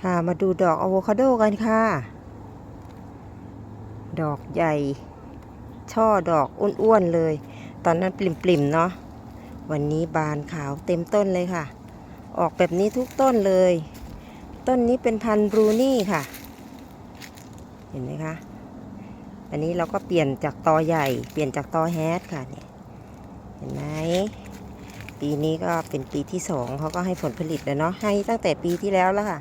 ค่ะมาดูดอกอะโวคาโดกันค่ะ ดอกใหญ่ ช่อดอกอ้วนๆเลย ตอนนั้นปลิ่มๆเนาะวันนี้บานขาวเต็มต้นเลยค่ะ ออกแบบนี้ทุกต้นเลย ต้นนี้เป็นพันธุ์บรูนี่ค่ะ เห็นไหมคะ อันนี้เราก็เปลี่ยนจากตอใหญ่ เปลี่ยนจากตอแฮดค่ะเนี่ยเห็นไหมปีนี้ก็เป็นปีที่สองเขาก็ให้ผลผลิตแล้วเนาะให้ตั้งแต่ปีที่แล้วแล้วค่ะ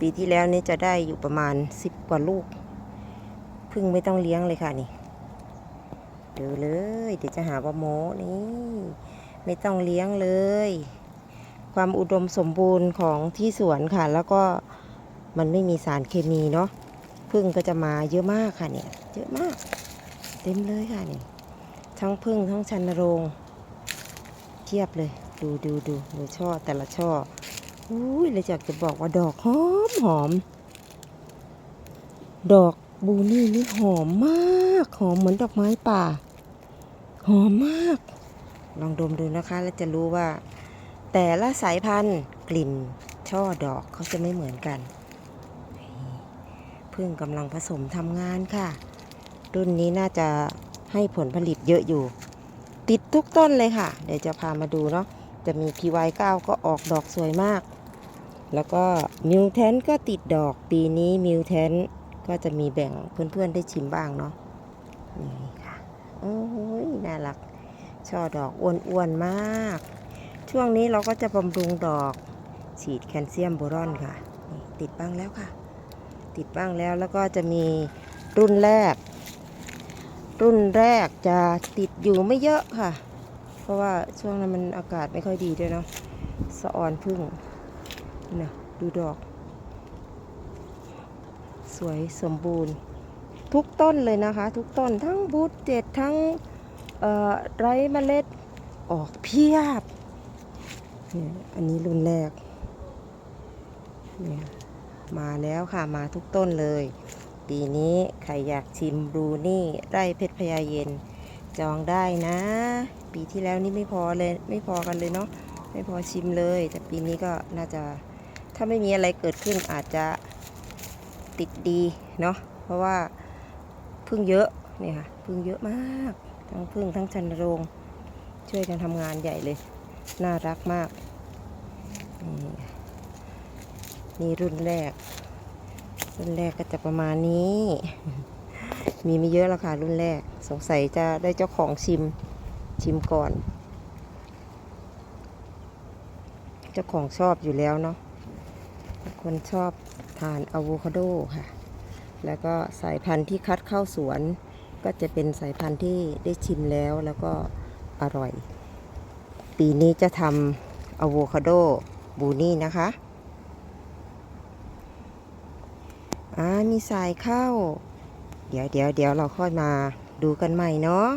ปีที่แล้วนี่จะได้อยู่ประมาณสิบกว่าลูกพึ่งไม่ต้องเลี้ยงเลยค่ะนี่เดูเลย เดี๋ยวจะหาว่าโมนี่ ไม่ต้องเลี้ยงเลย ความอุดมสมบูรณ์ของที่สวนค่ะ แล้วก็มันไม่มีสารเคมีเนาะพึ่งก็จะมาเยอะมากค่ะเนี่ยเยอะมาก เต็มเลยค่ะนี่ทั้งพึ่งทั้งชันโรงเทียบเลย ดูดูดูดูช่อแต่ละช่อ อุ้ยเลยอยากจะบอกว่าดอกหอมหอม ดอกบูนี่นี่หอมมาก หอมเหมือนดอกไม้ป่า หอมมาก ลองดมดูนะคะ แล้วจะรู้ว่า แต่ละสายพันธุ์กลิ่นช่อดอกเขาจะไม่เหมือนกันพึ่งกำลังผสมทำงานค่ะ รุ่นนี้น่าจะให้ผลผลิตเยอะอยู่ ติดทุกต้นเลยค่ะ เดี๋ยวจะพามาดูเนาะจะมี PY9 ก็ออกดอกสวยมาก แล้วก็มิวแทนก็ติดดอกปีนี้มิวแทนก็จะมีแบ่งเพื่อนๆได้ชิมบ้างเนาะนี่ค่ะโอ้ยน่ารักช่อดอกอ้วนๆมาก ช่วงนี้เราก็จะบำรุงดอกฉีดแคลเซียมโบรอนค่ะ ติดบ้างแล้วค่ะ ติดบ้างแล้วแล้วก็จะมีรุ่นแรก รุ่นแรกจะติดอยู่ไม่เยอะค่ะ เพราะว่าช่วงนั้นมันอากาศไม่ค่อยดีด้วยเนาะสะออนพึ่ง นะดูดอก สวยสมบูรณ์ ทุกต้นเลยนะคะ ทุกต้นทั้งบูทเจ็ดทั้งเอ่อไรเมล็ดออกเพียบเนี่ยอันนี้รุ่นแรกเนี่ยมาแล้วค่ะมาทุกต้นเลย ปีนี้ใครอยากชิมบรูนี่ไร่เพชรพญาเย็น จองได้นะ ปีที่แล้วนี่ไม่พอเลยไม่พอกันเลยเนาะไม่พอชิมเลย แต่ปีนี้ก็น่าจะ ถ้าไม่มีอะไรเกิดขึ้นอาจจะติดดีเนาะเพราะว่าพึ่งเยอะเนี่ยค่ะพึ่งเยอะมาก ทั้งพึ่งทั้งชันโรงช่วยกันทำงานใหญ่เลย น่ารักมาก นี่รุ่นแรก รุ่นแรกก็จะประมาณนี้ มีไม่เยอะแล้วค่ะรุ่นแรก สงสัยจะได้เจ้าของชิมชิมก่อน เจ้าของชอบอยู่แล้วเนาะ คนชอบทานอะโวคาโดค่ะ แล้วก็สายพันธุ์ที่คัดเข้าสวน ก็จะเป็นสายพันธุ์ที่ได้ชิมแล้วแล้วก็อร่อย ปีนี้จะทำอะโวคาโดบูนี่นะคะอ่ามีสายเข้า เดี๋ยวเดี๋ยวเดี๋ยวเราค่อยมาดูกันใหม่เนาะ